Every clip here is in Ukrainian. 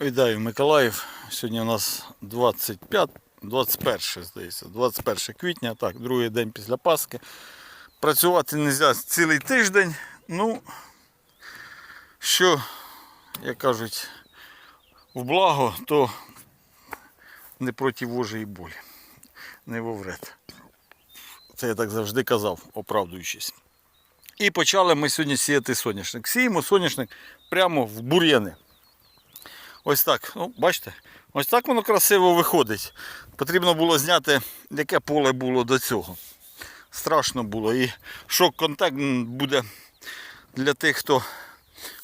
Вітаю Миколаїв. Сьогодні у нас 25, 21, здається, 21 квітня, так, другий день після Пасхи. Працювати не можна цілий тиждень. Ну, що, як кажуть, в благо, то не проти Божої болі, не вовред. Це я так завжди казав, оправдуючись. І почали ми сьогодні сіяти соняшник. Сіємо соняшник прямо в бур'яни. Ось так. Ну, бачите, ось так воно красиво виходить. Потрібно було зняти, яке поле було до цього. Страшно було. І шок-контакт буде для тих, хто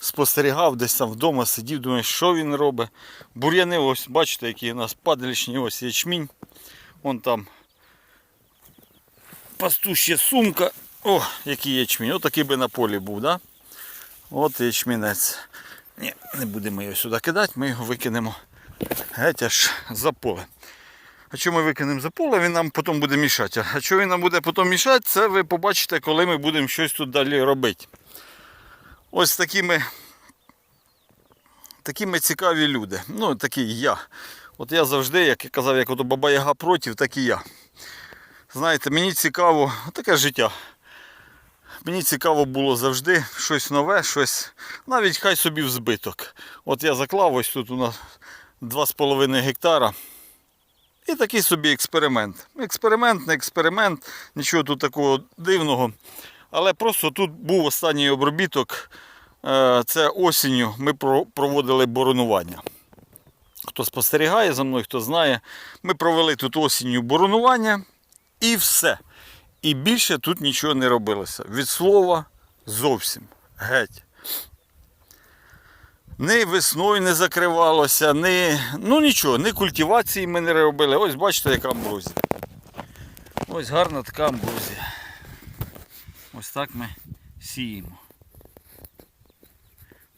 спостерігав, десь там вдома сидів, думає, що він робить. Бур'яни, ось, бачите, які у нас падалічні, ось ячмінь. Вон там пастуща сумка. О, який ячмінь. Отакий би на полі був, да? От ячмінець. Ні, не будемо його сюди кидати, ми його викинемо геть аж за поле. А що ми викинемо за поле, він нам потім буде мішати. А що він нам буде потім мішати, це ви побачите, коли ми будемо щось тут далі робити. Ось такими, такими цікаві люди. Ну, такі я. От я завжди, як я казав, як ото баба Яга проти, так і я. Знаєте, мені цікаво, таке життя. Мені цікаво було завжди щось нове, щось, навіть хай собі в збиток. От я заклав ось тут у нас 2,5 гектара. І такий собі експеримент. Експеримент, не експеримент, нічого тут такого дивного. Але просто тут був останній обробіток. Е, Це осінню ми проводили боронування. Хто спостерігає за мною, хто знає, ми провели тут осінню боронування і все. І більше тут нічого не робилося. Від слова зовсім геть. Ні весною не закривалося, ні, ну нічого, ні культивації ми не робили. Ось бачите, яка амброзія. Ось гарна така амброзія. Ось так ми сіємо.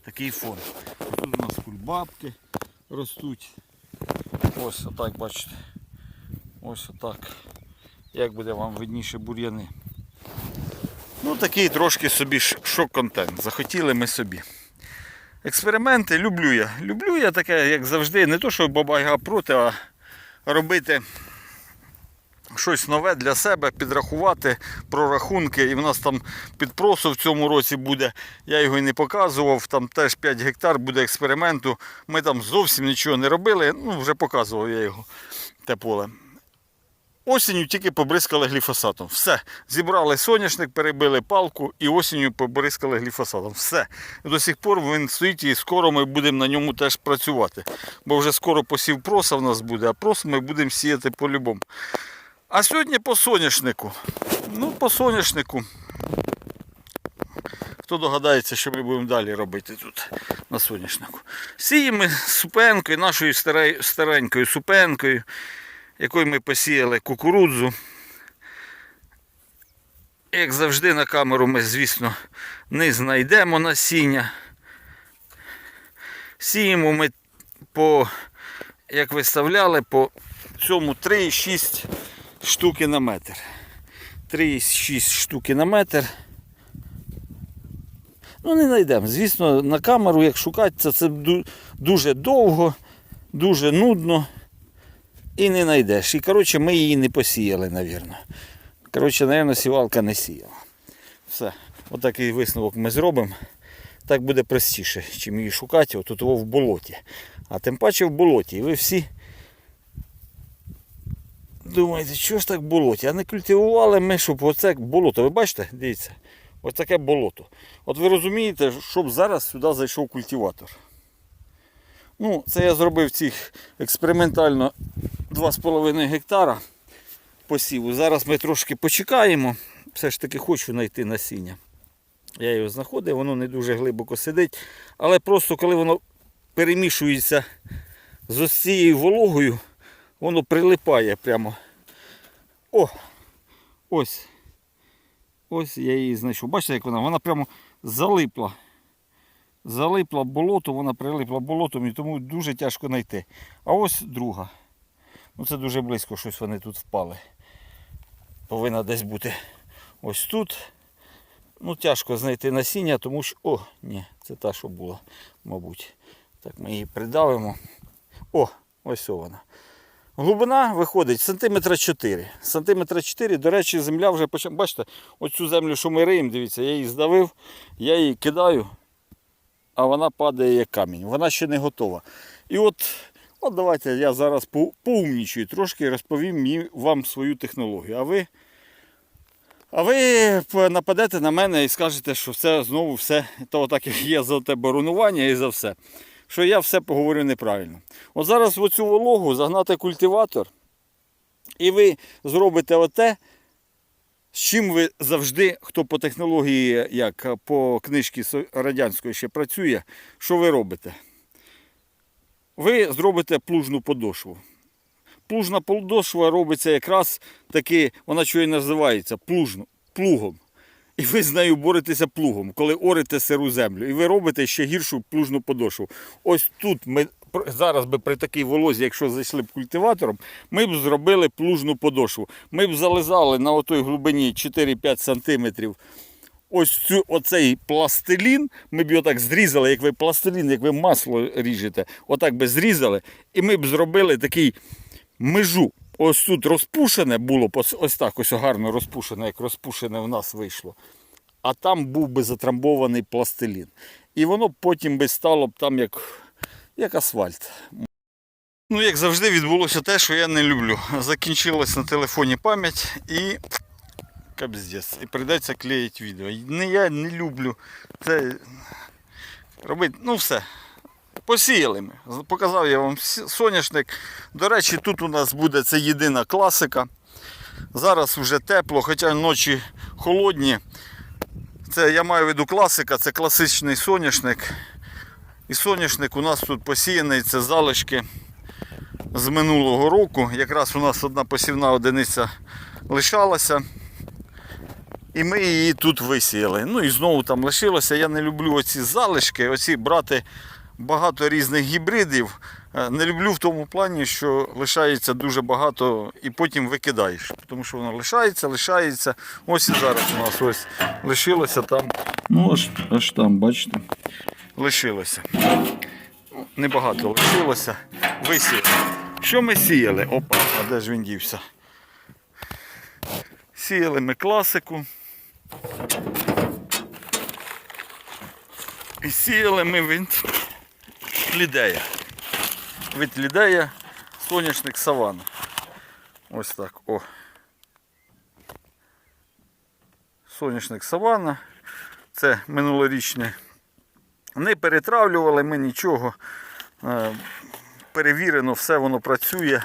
Такий фон. Тут у нас кульбабки ростуть. Ось отак, бачите. Ось отак. Як буде вам видніше бур'яни. Ну такий трошки собі шок-контент. Захотіли ми собі. Експерименти люблю я. Люблю я таке, як завжди, не то, що бабайга проти, а робити щось нове для себе, підрахувати прорахунки. І в нас там підпросу в цьому році буде. Я його і не показував. Там теж 5 гектар буде експерименту. Ми там зовсім нічого не робили. Ну, вже показував я його те поле. Осінню тільки побризкали гліфосатом. Все. Зібрали соняшник, перебили палку і осінню побризкали гліфосатом. Все. До сих пор він стоїть і скоро ми будемо на ньому теж працювати. Бо вже скоро посів проса в нас буде, а прос ми будемо сіяти по-любому. А сьогодні по соняшнику. Ну, по соняшнику. Хто догадається, що ми будемо далі робити тут на соняшнику? Сіємо супенкою, нашою старенькою супенкою якою ми посіяли кукурудзу. Як завжди на камеру ми, звісно, не знайдемо насіння. Сіємо ми по, як виставляли, по цьому 3,6 штуки на метр. 3,6 штуки на метр. Ну, не знайдемо. Звісно, на камеру, як шукати, це, це дуже довго, дуже нудно і не знайдеш. І коротше, ми її не посіяли, навірно. Коротше, навірно, сівалка не сіяла. Все. Отакий висновок ми зробимо. Так буде простіше, чим її шукати отут в болоті. А тим паче в болоті. І ви всі думаєте, що ж так в болоті? А не культивували ми, щоб оце болото. Ви бачите? Дивіться, ось таке болото. От ви розумієте, щоб зараз сюди зайшов культиватор. Ну, це я зробив цих експериментально 2,5 гектара посіву. Зараз ми трошки почекаємо. Все ж таки хочу знайти насіння. Я його знаходив, воно не дуже глибоко сидить. Але просто коли воно перемішується з ось цією вологою, воно прилипає прямо. О! Ось. Ось я її знайшов. Бачите, як вона? Вона прямо залипла залипла болото, вона прилипла болотом і тому дуже тяжко знайти. А ось друга. Ну це дуже близько щось вони тут впали. Повинна десь бути ось тут. Ну тяжко знайти насіння, тому що... О, ні, це та, що була, мабуть. Так, ми її придавимо. О, ось вона. Глибина виходить сантиметра 4. Сантиметра 4, до речі, земля вже почала. Бачите, оцю землю, що ми риємо, дивіться, я її здавив, я її кидаю, а вона падає як камінь. Вона ще не готова. І от, от давайте я зараз по- поумнічую трошки розповім вам свою технологію. А ви, а ви нападете на мене і скажете, що це знову все, то так як є за те боронування і за все. Що я все поговорю неправильно. От зараз в оцю вологу загнати культиватор, і ви зробите оте, з чим ви завжди, хто по технології, як по книжці радянської ще працює, що ви робите? Ви зробите плужну подошву. Плужна подошва робиться якраз таки, вона що і називається плужно, плугом. І ви з нею боретеся плугом, коли орите сиру землю. І ви робите ще гіршу плужну подошву. Ось тут ми зараз би при такій волозі, якщо зайшли б культиватором, ми б зробили плужну подошву. Ми б зализали на отой глибині 4-5 сантиметрів ось цю, оцей пластилін, ми б його так зрізали, як ви пластилін, як ви масло ріжете, отак би зрізали, і ми б зробили такий межу. Ось тут розпушене було, ось, так ось гарно розпушене, як розпушене в нас вийшло. А там був би затрамбований пластилін. І воно потім би стало б там як, як асфальт. Ну, як завжди, відбулося те, що я не люблю. Закінчилась на телефоні пам'ять і капздець. І прийдеться клеїти відео. Не, я не люблю це робити. Ну все. Посіяли ми. Показав я вам соняшник. До речі, тут у нас буде це єдина класика. Зараз вже тепло, хоча ночі холодні. Це я маю в виду класика, це класичний соняшник. І соняшник у нас тут посіяний, це залишки з минулого року. Якраз у нас одна посівна одиниця лишалася. І ми її тут висіяли. Ну і знову там лишилося. Я не люблю оці залишки, оці брати багато різних гібридів. Е, Не люблю в тому плані, що лишається дуже багато і потім викидаєш. Тому що воно лишається, лишається. Ось і зараз у нас ось лишилося там. Ну аж, аж там, бачите, лишилося. Небагато лишилося. Висіяли. Що ми сіяли? Опа, а де ж він дівся? Сіяли ми класику. І сіяли ми від лідея. Від лідея соняшник савана. Ось так. О. Соняшник савана. Це минулорічне. Не перетравлювали ми нічого. Е, Перевірено, все воно працює.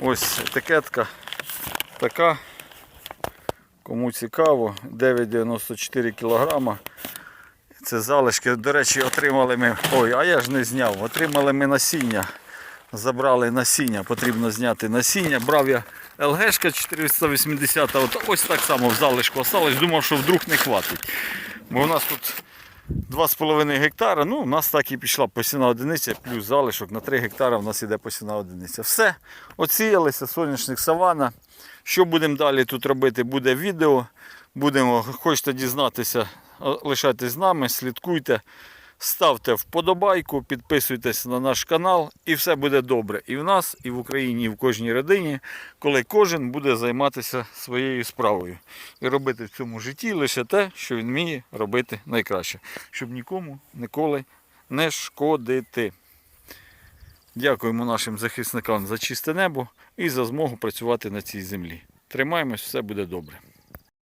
Ось етикетка така. Кому цікаво, 9,94 кг. Це залишки. До речі, отримали ми. Ой, а я ж не зняв. Отримали ми насіння. Забрали насіння, потрібно зняти насіння. Брав я ЛГшка 480, от ось так само в залишку осталось. Думав, що вдруг не хватить. Бо у нас тут 2,5 гектара. Ну, у нас так і пішла посівна одиниця, плюс залишок на 3 гектара у нас іде посівна одиниця. Все, оціялися соняшник савана. Що будемо далі тут робити? Буде відео. Будемо, хочете дізнатися, лишайтесь з нами, слідкуйте, ставте вподобайку, підписуйтесь на наш канал і все буде добре. І в нас, і в Україні, і в кожній родині, коли кожен буде займатися своєю справою і робити в цьому житті лише те, що він вміє робити найкраще, щоб нікому ніколи не шкодити. Дякуємо нашим захисникам за чисте небо і за змогу працювати на цій землі. Тримаємось, все буде добре.